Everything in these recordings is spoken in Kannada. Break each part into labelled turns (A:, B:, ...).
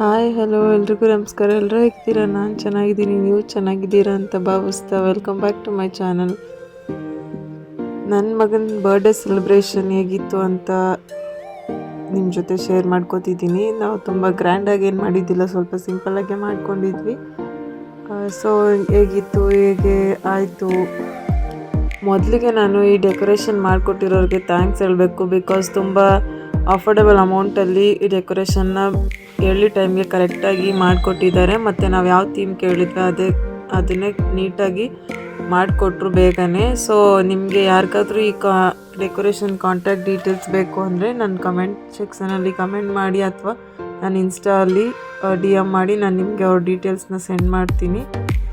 A: ಹಾಯ್ ಹಲೋ ಎಲ್ರಿಗೂ ನಮಸ್ಕಾರ. ಎಲ್ಲರೂ ಹೇಗಿದ್ದೀರಾ? ನಾನು ಚೆನ್ನಾಗಿದ್ದೀನಿ. ನೀವು ಚೆನ್ನಾಗಿದ್ದೀರಾ ಅಂತ ಭಾವಿಸ್ತಾ welcome back to my channel ನನ್ನ ಮಗನ ಬರ್ಡೇ ಸೆಲೆಬ್ರೇಷನ್ ಹೇಗಿತ್ತು ಅಂತ ನಿಮ್ಮ ಜೊತೆ ಶೇರ್ ಮಾಡ್ಕೋತಿದ್ದೀನಿ. ನಾವು ತುಂಬ ಗ್ರ್ಯಾಂಡಾಗಿ ಏನು ಮಾಡಿದ್ದಿಲ್ಲ, ಸ್ವಲ್ಪ ಸಿಂಪಲ್ಲಾಗೆ ಮಾಡ್ಕೊಂಡಿದ್ವಿ. ಸೊ ಹೇಗಿತ್ತು, ಹೇಗೆ ಆಯಿತು? ಮೊದಲಿಗೆ ನಾನು ಈ ಡೆಕೋರೇಷನ್ ಮಾಡಿಕೊಟ್ಟಿರೋರಿಗೆ ಥ್ಯಾಂಕ್ಸ್ ಹೇಳಬೇಕು ಬಿಕಾಸ್ ತುಂಬ ಅಫೋರ್ಡೆಬಲ್ ಅಮೌಂಟಲ್ಲಿ ಈ ಡೆಕೋರೇಷನ್ನ ಎರ್ಲಿ ಟೈಮ್ಗೆ ಕರೆಕ್ಟಾಗಿ ಮಾಡಿಕೊಟ್ಟಿದ್ದಾರೆ. ಮತ್ತು ನಾವು ಯಾವ ಥೀಮ್ ಕೇಳಿದ್ವಿ ಅದೇ, ಅದನ್ನೇ ನೀಟಾಗಿ ಮಾಡಿಕೊಟ್ರು ಬೇಗನೆ. ಸೊ ನಿಮಗೆ ಯಾರಿಗಾದ್ರೂ ಈ ಕಾ ಡೆಕೋರೇಷನ್ ಕಾಂಟ್ಯಾಕ್ಟ್ ಡೀಟೇಲ್ಸ್ ಬೇಕು ಅಂದರೆ ನನ್ನ ಕಮೆಂಟ್ ಸೆಕ್ಷನಲ್ಲಿ ಕಮೆಂಟ್ ಮಾಡಿ ಅಥವಾ ನಾನು ಇನ್ಸ್ಟಾಲ್ಲಿ ಡಿ ಎಂ ಮಾಡಿ ನಾನು ನಿಮಗೆ ಅವ್ರ ಡೀಟೇಲ್ಸ್ನ ಸೆಂಡ್ ಮಾಡ್ತೀನಿ.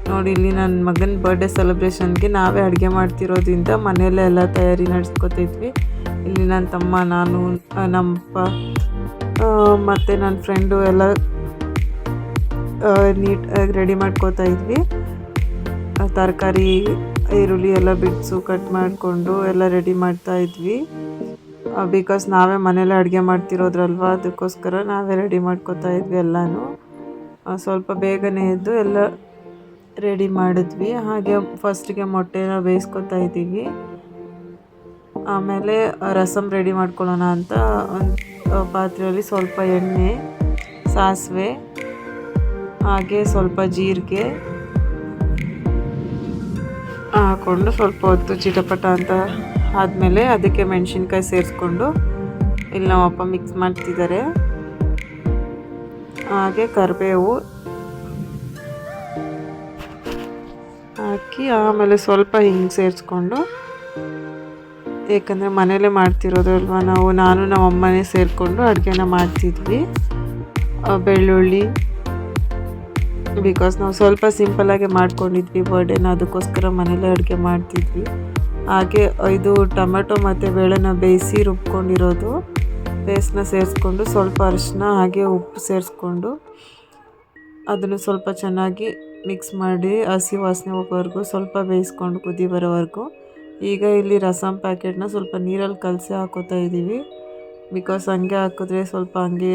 A: ನೋಡಿ, ಇಲ್ಲಿ ನನ್ನ ಮಗನ ಬರ್ಡೇ ಸೆಲೆಬ್ರೇಷನ್ಗೆ ನಾವೇ ಅಡುಗೆ ಮಾಡ್ತಿರೋದ್ರಿಂದ ಮನೆಯಲ್ಲೇ ಎಲ್ಲ ತಯಾರಿ ನಡೆಸ್ಕೊತಿದ್ವಿ. ಇಲ್ಲಿ ನನ್ನ ತಮ್ಮ, ನಾನು ನಮ್ಮಪ್ಪ ಮತ್ತು ನನ್ನ ಫ್ರೆಂಡು ಎಲ್ಲ ನೀಟ್ ರೆಡಿ ಮಾಡ್ಕೋತಾ ಇದ್ವಿ. ತರಕಾರಿ, ಈರುಳ್ಳಿ ಎಲ್ಲ ಬಿಡಿಸು ಕಟ್ ಮಾಡಿಕೊಂಡು ಎಲ್ಲ ರೆಡಿ ಮಾಡ್ತಾ ಇದ್ವಿ. ಬಿಕಾಸ್ ನಾವೇ ಮನೇಲಿ ಅಡುಗೆ ಮಾಡ್ತಿರೋದ್ರಲ್ವ, ಅದಕ್ಕೋಸ್ಕರ ನಾವೇ ರೆಡಿ ಮಾಡ್ಕೋತಾ ಇದ್ವಿ ಎಲ್ಲನೂ. ಸ್ವಲ್ಪ ಬೇಗನೆ ಎದ್ದು ಎಲ್ಲ ರೆಡಿ ಮಾಡಿದ್ವಿ. ಹಾಗೆ ಫಸ್ಟಿಗೆ ಮೊಟ್ಟೆನ ಬೇಯಿಸ್ಕೊತಾ ಇದ್ದೀವಿ. ಆಮೇಲೆ ರಸಮ್ ರೆಡಿ ಮಾಡ್ಕೊಳ್ಳೋಣ ಅಂತ ಒಂದು ಪಾತ್ರೆಯಲ್ಲಿ ಸ್ವಲ್ಪ ಎಣ್ಣೆ, ಸಾಸಿವೆ, ಹಾಗೆ ಸ್ವಲ್ಪ ಜೀರಿಗೆ ಹಾಕ್ಕೊಂಡು ಸ್ವಲ್ಪ ಹೊತ್ತು ಚಿಟಪಟ ಅಂತ ಆದಮೇಲೆ ಅದಕ್ಕೆ ಮೆಣಸಿನ್ಕಾಯಿ ಸೇರಿಸ್ಕೊಂಡು ಇಲ್ಲಿ ನಮ್ಮಪ್ಪ ಮಿಕ್ಸ್ ಮಾಡ್ತಿದ್ದಾರೆ. ಹಾಗೆ ಕರಿಬೇವು ಹಾಕಿ ಆಮೇಲೆ ಸ್ವಲ್ಪ ಹಿಂಗೆ ಸೇರಿಸ್ಕೊಂಡು ಏಕೆಂದರೆ ಮನೇಲೇ ಅಲ್ವಾ ನಾವು, ನಾನು ನಮ್ಮ ಅಮ್ಮನೇ ಸೇರಿಕೊಂಡು ಅಡುಗೆನ ಮಾಡ್ತಿದ್ವಿ. ಬೆಳ್ಳುಳ್ಳಿ. ಬಿಕಾಸ್ ನಾವು ಸ್ವಲ್ಪ ಸಿಂಪಲ್ಲಾಗೆ ಮಾಡ್ಕೊಂಡಿದ್ವಿ ಬರ್ಡೇನ ಅದಕ್ಕೋಸ್ಕರ ಮನೇಲೇ ಅಡುಗೆ ಮಾಡ್ತಿದ್ವಿ. ಹಾಗೆ ಇದು ಟೊಮೆಟೊ ಮತ್ತು ಬೇಳೆನ ಬೇಯಿಸಿ ರುಬ್ಕೊಂಡಿರೋದು. ಪೇಸ್ಟ್ನ ಸೇರಿಸ್ಕೊಂಡು ಸ್ವಲ್ಪ ಅರಿಶಿನ, ಹಾಗೆ ಉಪ್ಪು ಸೇರಿಸ್ಕೊಂಡು ಅದನ್ನು ಸ್ವಲ್ಪ ಚೆನ್ನಾಗಿ ಮಿಕ್ಸ್ ಮಾಡಿ ಹಸಿ ವಾಸನೆ ಹೋಗೋವರೆಗೂ ಸ್ವಲ್ಪ ಬೇಯಿಸ್ಕೊಂಡು ಕುದಿ ಬರೋವರೆಗೂ ಈಗ ಇಲ್ಲಿ ರಸಮ್ ಪ್ಯಾಕೆಟ್ನ ಸ್ವಲ್ಪ ನೀರಲ್ಲಿ ಕಲಸಿ ಹಾಕೋತಾ ಇದ್ದೀವಿ. ಬಿಕಾಸ್ ಹಂಗೆ ಹಾಕಿದ್ರೆ ಸ್ವಲ್ಪ ಹಂಗೆ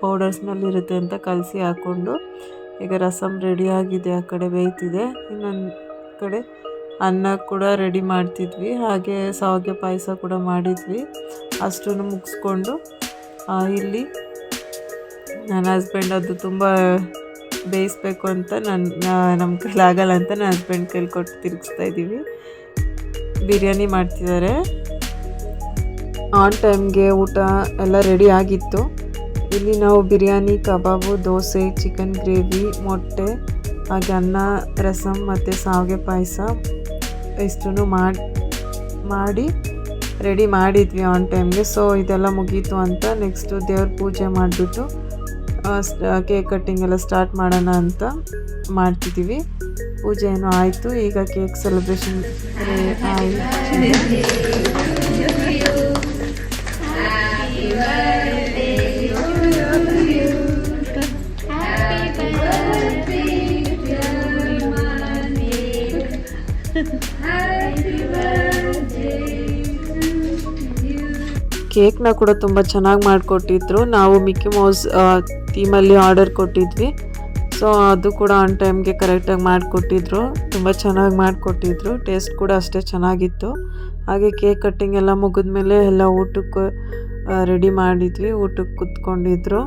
A: ಪೌಡರ್ ಸ್ಮೆಲ್ ಇರುತ್ತೆ ಅಂತ ಕಲಸಿ ಹಾಕ್ಕೊಂಡು, ಈಗ ರಸಮ್ ರೆಡಿ ಆಗಿದೆ, ಆ ಕಡೆ ಬೇಯ್ತಿದೆ. ಇನ್ನೊಂದು ಕಡೆ ಅನ್ನ ಕೂಡ ರೆಡಿ ಮಾಡ್ತಿದ್ವಿ. ಹಾಗೆ ಸಾವಿಗೆ ಪಾಯಸ ಕೂಡ ಮಾಡಿದ್ವಿ. ಅಷ್ಟನ್ನು ಮುಗಿಸ್ಕೊಂಡು ಇಲ್ಲಿ ನನ್ನ ಹಸ್ಬೆಂಡ್ ಅದು ತುಂಬ ಬೇಯಿಸ್ಬೇಕು ಅಂತ ನನ್ನ ನಮ್ಮ ಕೈಲಾಗಲ್ಲ ಅಂತ ನನ್ನ ಹಸ್ಬೆಂಡ್ ಕೈಲಿ ಕೊಟ್ಟು ತಿರುಗಿಸ್ತಾ ಇದ್ದೀವಿ. ಬಿರಿಯಾನಿ ಮಾಡ್ತಿದ್ದಾರೆ. ಆನ್ ಟೈಮ್ಗೆ ಊಟ ಎಲ್ಲ ರೆಡಿ ಆಗಿತ್ತು. ಇಲ್ಲಿ ನಾವು biryani, kebab, dosa chicken gravy ಮೊಟ್ಟೆ, ಹಾಗೆ ಅನ್ನ ರಸಮ್ ಮತ್ತು ಸಾವಿಗೆ ಪಾಯಸ ಇಷ್ಟನ್ನು ಮಾಡಿ ಮಾಡಿ ರೆಡಿ ಮಾಡಿದ್ವಿ ಆನ್ ಟೈಮ್ಗೆ ಸೊ ಇದೆಲ್ಲ ಮುಗೀತು ಅಂತ ನೆಕ್ಸ್ಟು ದೇವ್ರ ಪೂಜೆ ಮಾಡಿಬಿಟ್ಟು ಕೇಕ್ ಕಟ್ಟಿಂಗ್ ಎಲ್ಲ ಸ್ಟಾರ್ಟ್ ಮಾಡೋಣ ಅಂತ ಮಾಡ್ತಿದ್ದೀವಿ. ಪೂಜೆ ಏನೋ ಆಯಿತು, ಈಗ ಕೇಕ್ ಸೆಲೆಬ್ರೇಷನ್ ಕೇಕ್ನ ಕೂಡ ತುಂಬ ಚೆನ್ನಾಗಿ ಮಾಡಿಕೊಟ್ಟಿದ್ರು. ನಾವು ಮಿಕ್ಕಿ ಮೌಸ್ ಥೀಮಲ್ಲಿ ಆರ್ಡರ್ ಕೊಟ್ಟಿದ್ವಿ. ಸೊ ಅದು ಕೂಡ ಆನ್ ಟೈಮ್ಗೆ ಕರೆಕ್ಟಾಗಿ ಮಾಡಿಕೊಟ್ಟಿದ್ರು. ತುಂಬ ಚೆನ್ನಾಗಿ ಮಾಡಿಕೊಟ್ಟಿದ್ರು. ಟೇಸ್ಟ್ ಕೂಡ ಅಷ್ಟೇ ಚೆನ್ನಾಗಿತ್ತು. ಹಾಗೆ ಕೇಕ್ ಕಟ್ಟಿಂಗ್ ಎಲ್ಲ ಮುಗಿದ್ಮೇಲೆ ಎಲ್ಲ ಊಟಕ್ಕೆ ರೆಡಿ ಮಾಡಿದ್ವಿ. ಊಟಕ್ಕೆ ಕುತ್ಕೊಂಡಿದ್ರು.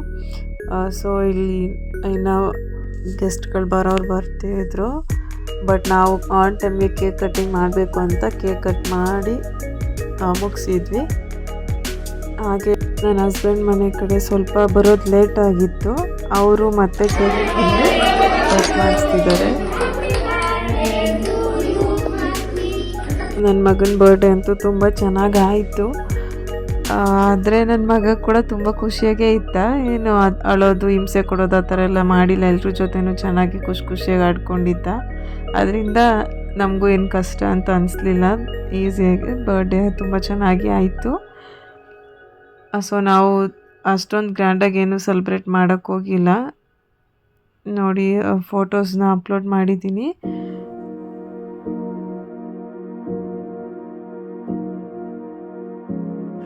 A: ಸೊ ಇಲ್ಲಿ ಇನ್ನು ಗೆಸ್ಟ್ಗಳು ಬರೋರು ಬರ್ತಿದ್ರು ಬಟ್ ನಾವು ಆನ್ ಟೈಮ್ಗೆ ಕೇಕ್ ಕಟ್ಟಿಂಗ್ ಮಾಡಬೇಕು ಅಂತ ಕೇಕ್ ಕಟ್ ಮಾಡಿ ಮುಗಿಸಿದ್ವಿ. ಹಾಗೆ ನನ್ನ ಹಸ್ಬೆಂಡ್ ಮನೆ ಕಡೆ ಸ್ವಲ್ಪ ಬರೋದು ಲೇಟ್ ಆಗಿತ್ತು. ಅವರು ಮತ್ತೆ ಮಾಡಿಸ್ತಿದ್ದಾರೆ. ನನ್ನ ಮಗನ ಬರ್ಡೇ ಅಂತೂ ತುಂಬ ಚೆನ್ನಾಗಿ ಆಯಿತು ಆದರೆ ನನ್ನ ಮಗ ಕೂಡ ತುಂಬ ಖುಷಿಯಾಗೇ ಇತ್ತ ಏನು ಅದು ಅಳೋದು, ಹಿಂಸೆ ಕೊಡೋದು ಆ ಥರ ಎಲ್ಲ ಮಾಡಿಲ್ಲ. ಎಲ್ಲರ ಜೊತೆನೂ ಚೆನ್ನಾಗಿ ಖುಷಿ ಖುಷಿಯಾಗಿ ಆಡ್ಕೊಂಡಿದ್ದ. ಅದರಿಂದ ನಮಗೂ ಏನು ಕಷ್ಟ ಅಂತ ಅನಿಸ್ಲಿಲ್ಲ. ಈಸಿಯಾಗಿ ಬರ್ಡೇ ತುಂಬ ಚೆನ್ನಾಗಿ ಆಯಿತು. ಸೊ ನಾವು ಅಷ್ಟೊಂದು ಗ್ರ್ಯಾಂಡಾಗಿ ಏನು ಸೆಲೆಬ್ರೇಟ್ ಮಾಡೋಕ್ಕೆ ಹೋಗಿಲ್ಲ. ನೋಡಿ ಫೋಟೋಸ್ನ ಅಪ್ಲೋಡ್ ಮಾಡಿದ್ದೀನಿ.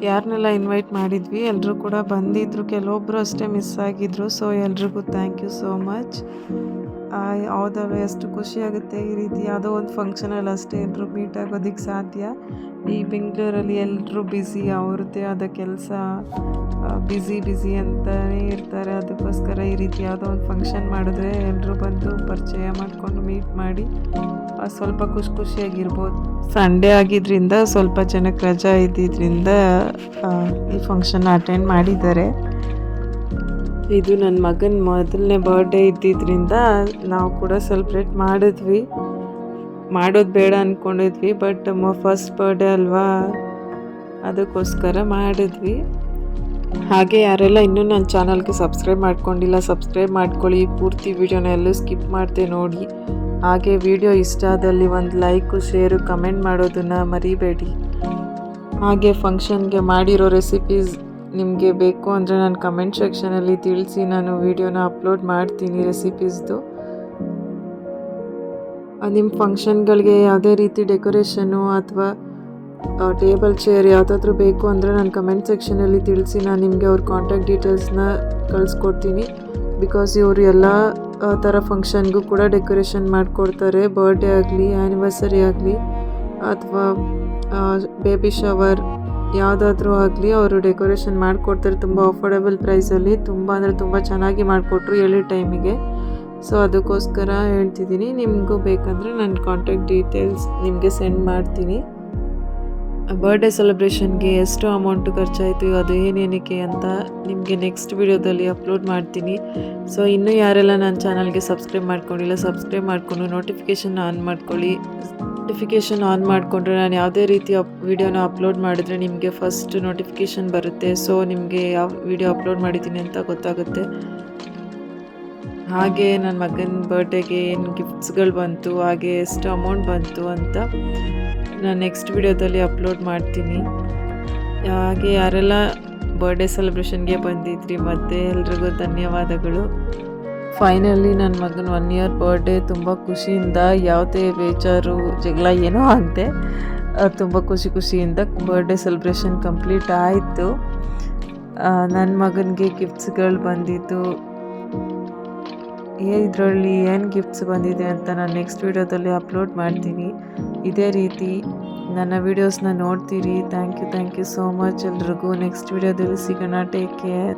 A: ಯಾರನ್ನೆಲ್ಲ ಇನ್ವೈಟ್ ಮಾಡಿದ್ವಿ ಎಲ್ಲರೂ ಕೂಡ ಬಂದಿದ್ರು. ಕೆಲವೊಬ್ಬರು ಅಷ್ಟೇ ಮಿಸ್ ಆಗಿದ್ರು, ಸೊ ಎಲ್ರಿಗೂ ಥ್ಯಾಂಕ್ ಯು ಸೋ ಮಚ್ ಯಾವುದಲ್ಲ ಎಷ್ಟು ಖುಷಿಯಾಗುತ್ತೆ ಈ ರೀತಿ ಯಾವುದೋ ಒಂದು ಫಂಕ್ಷನಲ್ಲಿ ಅಷ್ಟೇ ಎಲ್ಲರೂ ಮೀಟ್ ಆಗೋದಕ್ಕೆ ಸಾಧ್ಯ. ಈ ಬೆಂಗಳೂರಲ್ಲಿ ಎಲ್ಲರೂ ಬ್ಯುಸಿ ಅವ್ರದ್ದೇ ಆದ ಕೆಲಸ ಬ್ಯುಸಿ ಬ್ಯುಸಿ ಅಂತಲೇ ಇರ್ತಾರೆ. ಅದಕ್ಕೋಸ್ಕರ ಈ ರೀತಿ ಯಾವುದೋ ಒಂದು ಫಂಕ್ಷನ್ ಮಾಡಿದ್ರೆ ಎಲ್ಲರೂ ಬಂದು ಪರಿಚಯ ಮಾಡಿಕೊಂಡು ಮೀಟ್ ಮಾಡಿ ಸ್ವಲ್ಪ ಖುಷಿ, ಖುಷಿಯಾಗಿರ್ಬೋದು. ಸಂಡೇ ಆಗಿದ್ದರಿಂದ ಸ್ವಲ್ಪ ಜನಕ್ಕೆ ರಜಾ ಇದ್ದಿದ್ದರಿಂದ ಈ ಫಂಕ್ಷನ್ ಅಟೆಂಡ್ ಮಾಡಿದ್ದಾರೆ. ಇದು ನನ್ನ ಮಗನ ಮೊದಲನೇ ಬರ್ಡೇ ಇದ್ದಿದ್ದರಿಂದ ನಾವು ಕೂಡ ಸೆಲೆಬ್ರೇಟ್ ಮಾಡಿದ್ವಿ. ಮಾಡೋದು ಬೇಡ ಅಂದ್ಕೊಂಡಿದ್ವಿ ಬಟ್ ಫಸ್ಟ್ ಬರ್ಡೇ ಅಲ್ವಾ? ಅದಕ್ಕೋಸ್ಕರ ಮಾಡಿದ್ವಿ. ಹಾಗೆ ಯಾರೆಲ್ಲ ಇನ್ನೂ ನನ್ನ ಚಾನಲ್ಗೆ ಸಬ್ಸ್ಕ್ರೈಬ್ ಮಾಡ್ಕೊಂಡಿಲ್ಲ ಸಬ್ಸ್ಕ್ರೈಬ್ ಮಾಡ್ಕೊಳ್ಳಿ. ಪೂರ್ತಿ ವಿಡಿಯೋನ ಎಲ್ಲೂ ಸ್ಕಿಪ್ ಮಾಡಿದೆ ನೋಡಿ. ಹಾಗೆ ವಿಡಿಯೋ ಇಷ್ಟ ಆದಲ್ಲಿ ಒಂದು ಲೈಕು ಶೇರು ಕಮೆಂಟ್ ಮಾಡೋದನ್ನು ಮರಿಬೇಡಿ. ಹಾಗೆ ಫಂಕ್ಷನ್ಗೆ ಮಾಡಿರೋ ರೆಸಿಪೀಸ್ ನಿಮಗೆ ಬೇಕು ಅಂದರೆ ನಾನು ಕಮೆಂಟ್ ಸೆಕ್ಷನಲ್ಲಿ ತಿಳಿಸಿ ನಾನು ವೀಡಿಯೋನ ಅಪ್ಲೋಡ್ ಮಾಡ್ತೀನಿ ರೆಸಿಪೀಸ್ದು ನಿಮ್ಮ ಫಂಕ್ಷನ್ಗಳಿಗೆ ಯಾವುದೇ ರೀತಿ ಡೆಕೋರೇಷನು ಅಥವಾ ಟೇಬಲ್ ಚೇರ್ ಯಾವುದಾದ್ರೂ ಬೇಕು ಅಂದರೆ ನಾನು ಕಮೆಂಟ್ ಸೆಕ್ಷನಲ್ಲಿ ತಿಳಿಸಿ ನಾನು ನಿಮಗೆ ಅವ್ರ ಕಾಂಟ್ಯಾಕ್ಟ್ ಡೀಟೇಲ್ಸ್ನ ಕಳಿಸ್ಕೊಡ್ತೀನಿ. ಬಿಕಾಸ್ ಇವರು ಎಲ್ಲ ಥರ ಫಂಕ್ಷನ್ಗೂ ಕೂಡ ಡೆಕೋರೇಷನ್ ಮಾಡಿಕೊಡ್ತಾರೆ. ಬರ್ಡೇ ಆಗಲಿ ಆ್ಯನಿವರ್ಸರಿ ಆಗಲಿ, ಅಥವಾ ಬೇಬಿ ಶವರ್ ಯಾವುದಾದ್ರೂ ಆಗಲಿ ಅವರು ಡೆಕೋರೇಷನ್ ಮಾಡಿಕೊಡ್ತಾರೆ ತುಂಬ ಅಫೋರ್ಡೆಬಲ್ ಪ್ರೈಸಲ್ಲಿ, ತುಂಬ ಅಂದರೆ ತುಂಬ ಚೆನ್ನಾಗಿ ಮಾಡಿಕೊಟ್ರು ಎಳೆ ಟೈಮಿಗೆ. ಸೊ ಅದಕ್ಕೋಸ್ಕರ ಹೇಳ್ತಿದ್ದೀನಿ, ನಿಮಗೂ ಬೇಕಂದರೆ ನನ್ನ ಕಾಂಟ್ಯಾಕ್ಟ್ ಡೀಟೇಲ್ಸ್ ನಿಮಗೆ ಸೆಂಡ್ ಮಾಡ್ತೀನಿ. ಬರ್ಡೇ ಸೆಲೆಬ್ರೇಷನ್ಗೆ ಎಷ್ಟು ಅಮೌಂಟು ಖರ್ಚಾಯಿತು, ಅದು ಏನೇನಕ್ಕೆ ಅಂತ ನಿಮಗೆ ನೆಕ್ಸ್ಟ್ ವಿಡಿಯೋದಲ್ಲಿ ಅಪ್ಲೋಡ್ ಮಾಡ್ತೀನಿ. ಸೊ ಇನ್ನೂ ಯಾರೆಲ್ಲ ನನ್ನ ಚಾನಲ್ಗೆ ಸಬ್ಸ್ಕ್ರೈಬ್ ಮಾಡ್ಕೊಂಡಿಲ್ಲ ಸಬ್ಸ್ಕ್ರೈಬ್ ಮಾಡಿಕೊಂಡು ನೋಟಿಫಿಕೇಷನ್ ಆನ್ ಮಾಡ್ಕೊಳ್ಳಿ. ನೋಟಿಫಿಕೇಷನ್ ಆನ್ ಮಾಡಿಕೊಂಡ್ರೆ ನಾನು ಯಾವುದೇ ರೀತಿ ಅಪ್ ವಿಡಿಯೋನ ಅಪ್ಲೋಡ್ ಮಾಡಿದ್ರೆ ನಿಮಗೆ ಫಸ್ಟ್ ನೋಟಿಫಿಕೇಷನ್ ಬರುತ್ತೆ. ಸೊ ನಿಮಗೆ ಯಾವ ವಿಡಿಯೋ ಅಪ್ಲೋಡ್ ಮಾಡಿದ್ದೀನಿ ಅಂತ ಗೊತ್ತಾಗುತ್ತೆ. ಹಾಗೆ ನನ್ನ ಮಗನ ಬರ್ಡೇಗೆ ಏನು ಗಿಫ್ಟ್ಸ್ಗಳು ಬಂತು, ಹಾಗೆ ಎಷ್ಟು ಅಮೌಂಟ್ ಬಂತು ಅಂತ ನಾನು ನೆಕ್ಸ್ಟ್ ವಿಡಿಯೋದಲ್ಲಿ ಅಪ್ಲೋಡ್ ಮಾಡ್ತೀನಿ. ಹಾಗೆ ಯಾರೆಲ್ಲ ಬರ್ಡೇ ಸೆಲೆಬ್ರೇಷನ್ಗೆ ಬಂದಿದ್ರಿ, ಮತ್ತು ಎಲ್ರಿಗೂ ಧನ್ಯವಾದಗಳು. ಫೈನಲಿ ನನ್ನ ಮಗನ ಒನ್ ಇಯರ್ ಬರ್ಡೇ ತುಂಬ ಖುಷಿಯಿಂದ ಯಾವುದೇ ಬೇಜಾರು, ಜಗಳ ಏನೋ ಆಗದೆ ತುಂಬ ಖುಷಿ ಖುಷಿಯಿಂದ ಬರ್ಡೇ ಸೆಲೆಬ್ರೇಷನ್ ಕಂಪ್ಲೀಟ್ ಆಯಿತು. ನನ್ನ ಮಗನಿಗೆ ಗಿಫ್ಟ್ಸ್ಗಳು ಬಂದಿದ್ದು. ಇದರಲ್ಲಿ ಏನು ಗಿಫ್ಟ್ಸ್ ಬಂದಿದೆ ಅಂತ ನಾನು ನೆಕ್ಸ್ಟ್ ವಿಡಿಯೋದಲ್ಲಿ ಅಪ್ಲೋಡ್ ಮಾಡ್ತೀನಿ. ಇದೇ ರೀತಿ ನನ್ನ ವೀಡಿಯೋಸ್ನ ನೋಡ್ತೀರಿ. Thank you thank you so much ಎಲ್ರಿಗೂ. ನೆಕ್ಸ್ಟ್ ವಿಡಿಯೋದಲ್ಲಿ ಸಿಗೋಣ. Take care